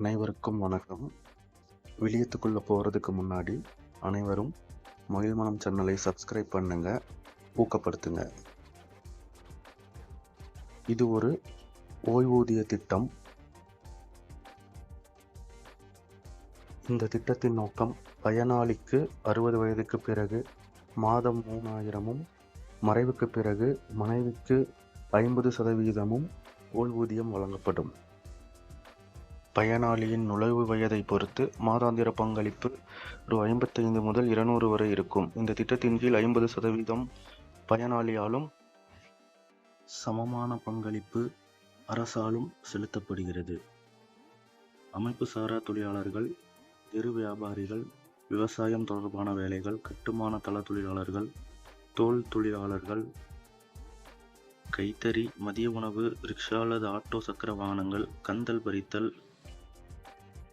அனைவருக்கும் வணக்கம். வெளியத்துக்குள்ளே போகிறதுக்கு முன்னாடி அனைவரும் மகிழ்மனம் சேனலை சப்ஸ்கிரைப் பண்ணுங்க ஊக்கப்படுத்துங்க. இது ஒரு ஓய்வூதிய திட்டம். இந்த திட்டத்தின் நோக்கம் பயனாளிக்கு அறுபது வயதுக்கு பிறகு மாதம் மூணாயிரமும் மறைவுக்கு பிறகு மனைவிக்கு ஐம்பது சதவீதமும் ஓய்வூதியம் வழங்கப்படும். பயனாளியின் நுழைவு வயதை பொறுத்து மாதாந்திர பங்களிப்பு ரூ ஐம்பத்தைந்து முதல் இருநூறு வரை இருக்கும். இந்த திட்டத்தின் கீழ் ஐம்பது சதவீதம் பயனாளியாலும் சமமான பங்களிப்பு அரசாலும் செலுத்தப்படுகிறது. அமைப்பு சாரா தொழிலாளர்கள் தெரு வியாபாரிகள் விவசாயம் தொடர்பான வேலைகள் கட்டுமான தள தொழிலாளர்கள் தோல் தொழிலாளர்கள் கைத்தறி மதிய உணவு ரிக்ஷா அல்லது ஆட்டோ சக்கர வாகனங்கள் கந்தல் பறித்தல்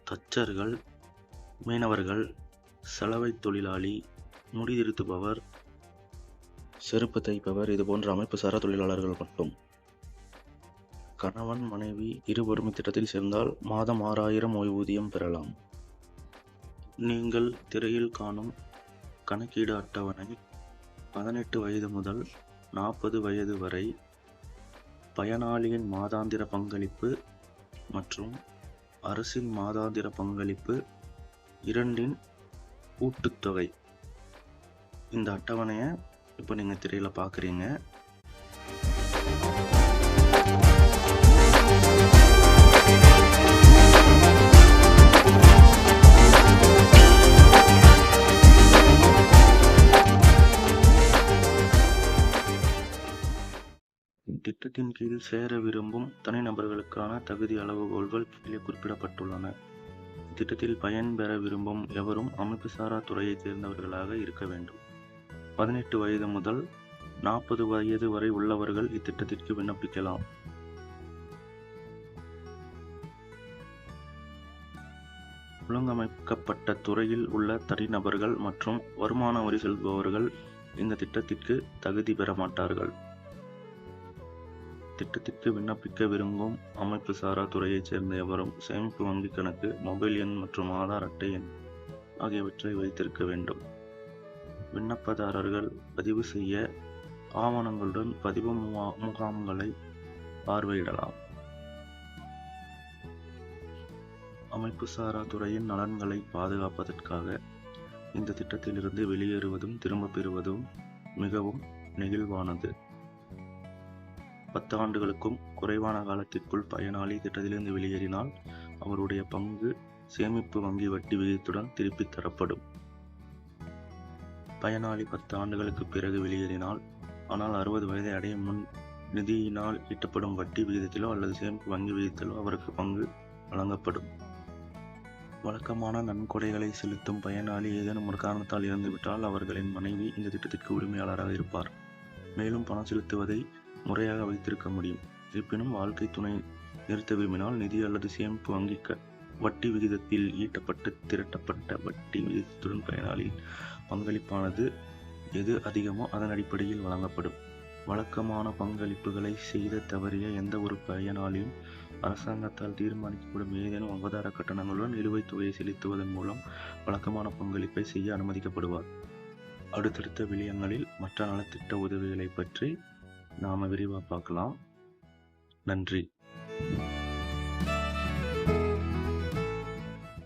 தச்சர்கள் மீனவர்கள் சலவை தொழிலாளி முடிதிருத்துபவர் செருப்பு தைப்பவர் இது போன்ற அமைப்பு சாரா தொழிலாளர்கள் மட்டும். கணவன் மனைவி இருவரும் திட்டத்தில் சேர்ந்தால் மாதம் ஆறாயிரம் ஓய்வூதியம் பெறலாம். நீங்கள் திரையில் காணும் கணக்கீடு அட்டவணை பதினெட்டு வயது முதல் நாற்பது வயது வரை பயனாளியின் மாதாந்திர பங்களிப்பு மற்றும் அரசின் மாதாந்திர பங்களிப்பு இரண்டின் கூட்டுத்தொகை இந்த அட்டவணையை இப்போ நீங்கள் திரையில் பார்க்குறீங்க கீழ் சேர விரும்பும் தனிநபர்களுக்கான தகுதி அளவுகோல்கள் கீழே குறிப்பிடப்பட்டுள்ளன. திட்டத்தில் பயன்பெற விரும்பும் எவரும் அமைப்புசாரா துறையைச் சேர்ந்தவர்களாக இருக்க வேண்டும். பதினெட்டு வயது முதல் நாற்பது வயது வரை உள்ளவர்கள் இத்திட்டத்திற்கு விண்ணப்பிக்கலாம். ஒழுங்கமைக்கப்பட்ட துறையில் உள்ள தனிநபர்கள் மற்றும் வருமான வரி செலுத்துபவர்கள் இந்த திட்டத்திற்கு தகுதி பெற மாட்டார்கள். திட்டத்திற்கு விண்ணப்பிக்க விரும்பும் அமைப்பு சாரா துறையைச் சேர்ந்த எவரும் சேமிப்பு வங்கிக் கணக்கு மொபைல் எண் மற்றும் ஆதார் அட்டை எண் ஆகியவற்றை வைத்திருக்க வேண்டும். விண்ணப்பதாரர்கள் பதிவு செய்ய ஆவணங்களுடன் பதிவு முகா- முகாம்களை பார்வையிடலாம். அமைப்பு சாரா துறையின் நலன்களை பாதுகாப்பதற்காக இந்த திட்டத்திலிருந்து வெளியேறுவதும் திரும்பப் பெறுவதும் மிகவும் நெகிழ்வானது. பத்து ஆண்டுகளுக்கும் குறைவான காலத்திற்குள் பயனாளி திட்டத்திலிருந்து வெளியேறினால் அவருடைய பங்கு சேமிப்பு வங்கி வட்டி விகிதத்துடன் திருப்பித் தரப்படும். பயனாளி பத்து ஆண்டுகளுக்கு பிறகு வெளியேறினால் ஆனால் அறுபது வயதை அடையும் முன் நிதியினால் ஈட்டப்படும் வட்டி விகிதத்திலோ அல்லது சேமிப்பு வங்கி விகிதத்திலோ அவருக்கு பங்கு வழங்கப்படும். வழக்கமான நன்கொடைகளை செலுத்தும் பயனாளி ஏதேனும் ஒரு காரணத்தால் இறந்துவிட்டால் அவர்களின் மனைவி இந்த திட்டத்திற்கு உரிமையாளராக இருப்பார். மேலும் பணம் செலுத்துவதை முறையாக வைத்திருக்க முடியும். இருப்பினும் வாழ்க்கை துணை நிறுத்த விரும்பினால் நிதி அல்லது சேமிப்பு வங்கிக்க வட்டி விகிதத்தில் ஈட்டப்பட்டு திரட்டப்பட்ட வட்டி விகிதத்துடன் பயனாளியின் பங்களிப்பானது எது அதிகமோ அதன் அடிப்படையில் வழங்கப்படும். வழக்கமான பங்களிப்புகளை செய்த தவறிய எந்த ஒரு பயனாளியும் அரசாங்கத்தால் தீர்மானிக்கப்படும் ஏதேனும் அவதார கட்டணங்களுடன் நிலுவைத் தொகையை செலுத்துவதன் மூலம் வழக்கமான பங்களிப்பை செய்ய அனுமதிக்கப்படுவார். அடுத்தடுத்த விளியங்களில் மற்ற நலத்திட்ட உதவிகளை பற்றி நாம் விரிவாக பார்க்கலாம். நன்றி.